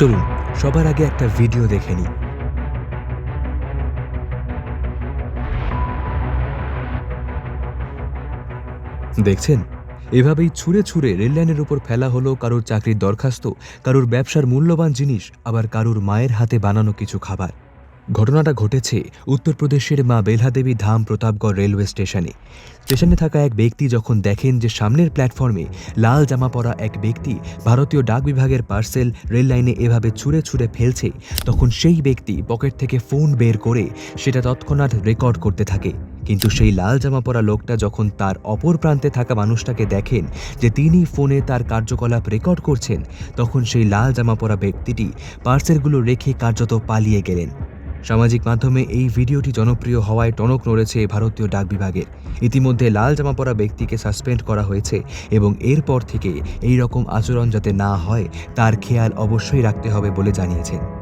চলুন, সবার আগে একটা ভিডিও দেখে নিই। দেখছেন? এভাবেই ছুঁড়ে ছুঁড়ে রেললাইনের উপর ফেলা হলো কারোর চাকরির দরখাস্ত, কারোর ব্যবসার মূল্যবান জিনিস, আবার কারোর মায়ের হাতে বানানো কিছু খাবার। ঘটনাটা ঘটেছে উত্তরপ্রদেশের মা বেলহাদেবী ধাম প্রতাপগড় রেলওয়ে স্টেশনে। স্টেশনে থাকা এক ব্যক্তি যখন দেখেন যে সামনের প্ল্যাটফর্মে লাল জামা পরা এক ব্যক্তি ভারতীয় ডাক বিভাগের পার্সেল রেল লাইনে এভাবে ছুঁড়ে ছুঁড়ে ফেলছে, তখন সেই ব্যক্তি পকেট থেকে ফোন বের করে সেটা তৎক্ষণাৎ রেকর্ড করতে থাকে। কিন্তু সেই লাল জামা পরা লোকটা যখন তার অপর প্রান্তে থাকা মানুষটাকে দেখেন যে তিনি ফোনে তার কার্যকলাপ রেকর্ড করছেন, তখন সেই লাল জামা পরা ব্যক্তিটি পার্সেলগুলো রেখে কার্যত পালিয়ে গেলেন। সামাজিক মাধ্যমে এই ভিডিওটি জনপ্রিয় হওয়ায় টনক নড়েছে ভারতীয় ডাক বিভাগের। ইতিমধ্যে লাল জামা পরা ব্যক্তিকে সাসপেন্ড করা হয়েছে এবং এরপর থেকে এই রকম আচরণ যাতে না হয়, তার খেয়াল অবশ্যই রাখতে হবে বলে জানিয়েছেন।